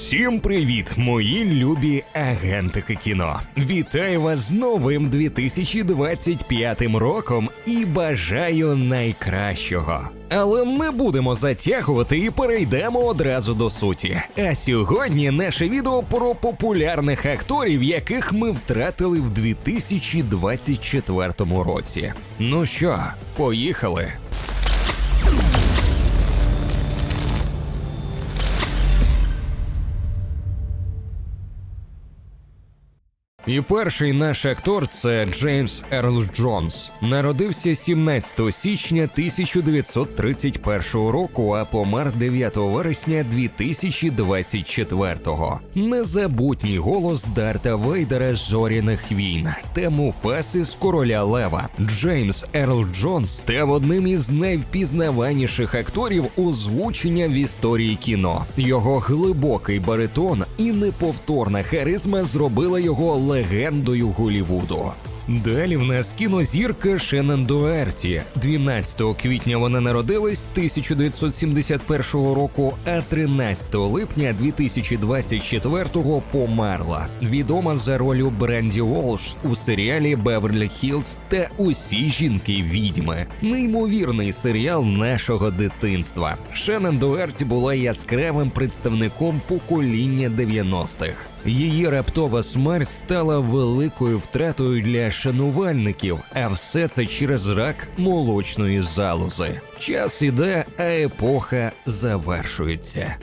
Всім привіт, мої любі агентики кіно. Вітаю вас з новим 2025 роком і бажаю найкращого. Але не будемо затягувати і перейдемо одразу до суті. А сьогодні наше відео про популярних акторів, яких ми втратили в 2024 році. Ну що, поїхали. І перший наш актор це Джеймс Ерл Джонс. Народився 17 січня 1931 року, а помер 9 вересня 2024-го. Незабутній голос Дарта Вейдера з зоряних війн та Муфаси з короля Лева. Джеймс Ерл Джонс став одним із найвпізнаваніших акторів озвучення в історії кіно. Його глибокий баритон і неповторна харизма зробила його легендою Голівуду. Далі в нас кінозірка Шеннон Дуерті. 12 квітня вона народилась 1971 року, а 13 липня 2024 померла. Відома за ролью Бренді Волш у серіалі Беверлі Хілз та усі жінки відьми. Неймовірний серіал нашого дитинства. Шеннон Дуерті була яскравим представником покоління 90-х. Її раптова смерть стала великою втратою для шанувальників, а все це через рак молочної залози. Час іде, а епоха завершується.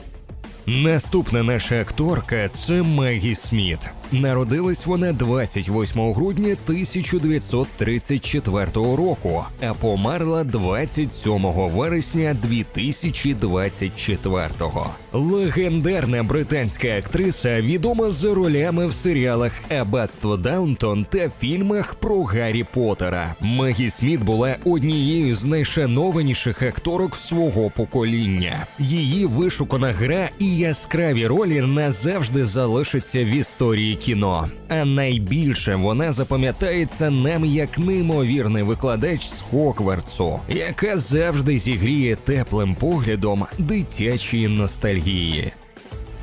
Наступна наша акторка це Мегі Сміт. Народилась вона 28 грудня 1934 року, а померла 27 вересня 2024-го. Легендарна британська актриса відома за ролями в серіалах Аббатство Даунтон та фільмах про Гаррі Поттера. Мегі Сміт була однією з найшанованіших акторок свого покоління. Її вишукана гра і яскраві ролі назавжди залишаться в історії кіно. А найбільше вона запам'ятається нам як неймовірний викладач з Хоквартсу, яка завжди зігріє теплим поглядом дитячої ностальгії.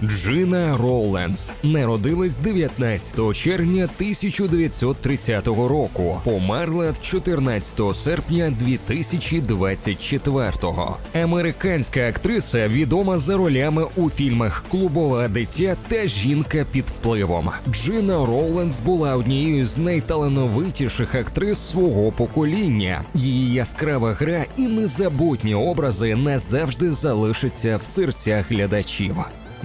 Джина Роуленс народилась 19 червня 1930 року, померла 14 серпня 2024-го. Американська актриса відома за ролями у фільмах Клубова дитя та Жінка під впливом. Джина Роуленс була однією з найталановитіших актрис свого покоління. Її яскрава гра і незабутні образи назавжди залишаться в серцях глядачів.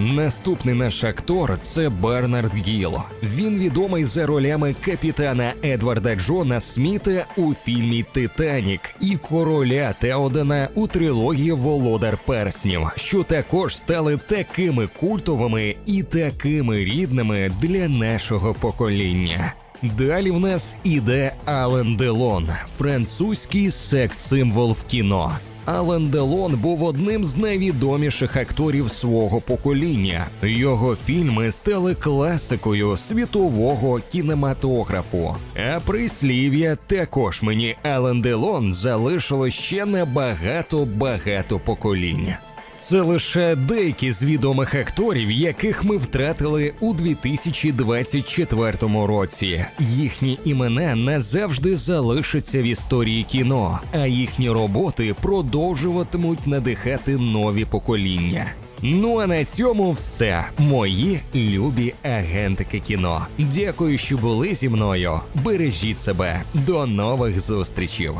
Наступний наш актор це Бернард Гіло. Він відомий за ролями капітана Едварда Джона Сміта у фільмі Титанік і короля Теодена у трилогії Володар Перснів, що також стали такими культовими і такими рідними для нашого покоління. Далі в нас іде Ален Делон, французький секс-символ в кіно. Ален Делон був одним з найвідоміших акторів свого покоління. Його фільми стали класикою світового кінематографу. А прислів'я також мені Ален Делон залишило ще на багато багато поколінь. Це лише деякі з відомих акторів, яких ми втратили у 2024 році. Їхні імена назавжди залишаться в історії кіно, а їхні роботи продовжуватимуть надихати нові покоління. Ну а на цьому все, мої любі агентики кіно. Дякую, що були зі мною. Бережіть себе. До нових зустрічей.